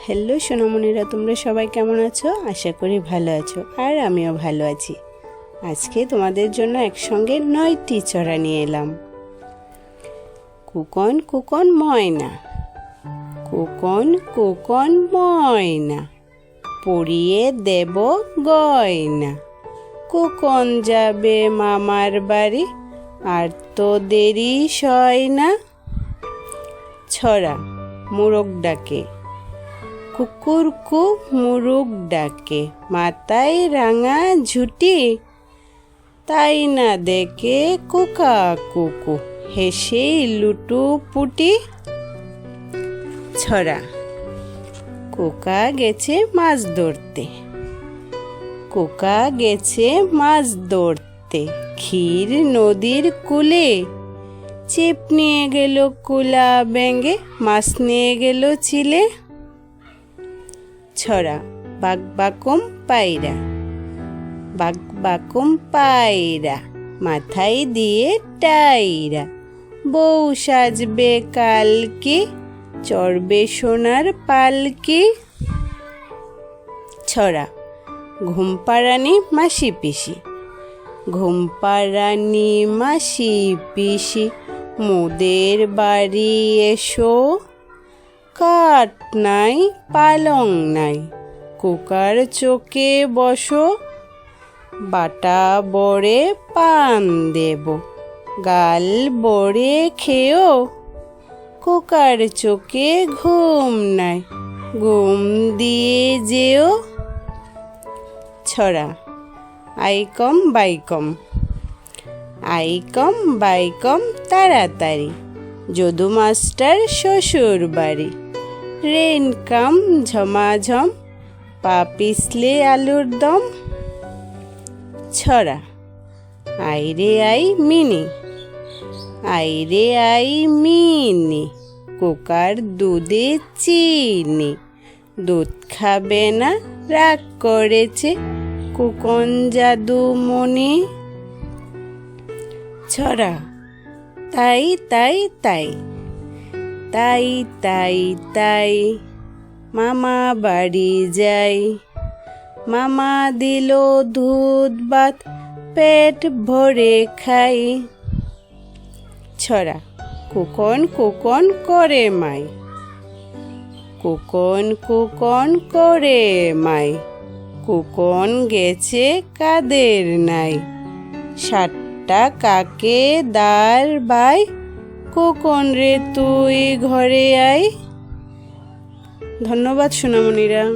Hello সোনামণিরা, তোমরা সবাই কেমন আছো? আশা করি ভালো আছো, আর আমিও ভালো আছি। আজকে তোমাদের জন্য একসঙ্গে নয়টি চড়া নিয়ে এলাম। কুকন কুকন, ময়না। কুকন কুকন, ময়না। পরিয়ে দেব গয়না। কুকন যাবে মামার বাড়ি, আর তো দেরি সয় না। ছড়া, মোরগ ডাকে। কুকুর কু মুরুগ ডাকে মাথায় রাঙা ঝুটি। তাই না দেখে কুকা কুকু হেসেই লুটু পুটি। ছড়া, কোকা গেছে মাছ ধরতে। কোকা গেছে মাছ ধরতে, ক্ষীর নদীর কূলে। চেপ নিয়ে গেল কুলা ব্যাঙ্গে মাছ নিয়ে গেল চিলে। ছড়া। বাক বাকম পায়রা। বাক বাকম পায়রা, মাথায় দিয়ে টাইরা। বউ সাজবে কালকে, চড়বে সোনার পালকি। ছড়া, ঘুমপাড়ানি মাসি পিসি। ঘুমপাড়ানি মাসি পিসি, মোদের বাড়ি এসো। কাঠ নাই, পালং নাই। কুকার চোখে বসো, বাটা বড়ে পান দেব। গাল বড়ে খেও, কুকার চোখে ঘুম নাই। ঘুম দিয়ে যেও, ছড়া। আইকম বাইকম। আইকম বাইকম তাড়াতাড়ি, যদু মাস্টার শ্বশুর বাড়ি রেন কাম, ঝমাঝম পা পিছলে আলুর দম, ছড়া। আইরে আই মিনি, আইরে আই মিনি, কোকার দুধে চিনি। দুধ খাবে না, রাগ করেছে কুকন জাদু মনি ছড়া, তাই তাই তাই। তাই তাই তাই মামা বাড়ি যাই। মামা দিল দুধ, ভাত, পেট ভরে খাই। ছড়া কুকন কুকন করে মাই। কুকন কুকন করে মাই। কুকন গেছে কাদের নাই। সাতটা কাকে দার বাই? কুকন রে তুই ঘরে আয়। ধন্যবাদ সোনামণিরা।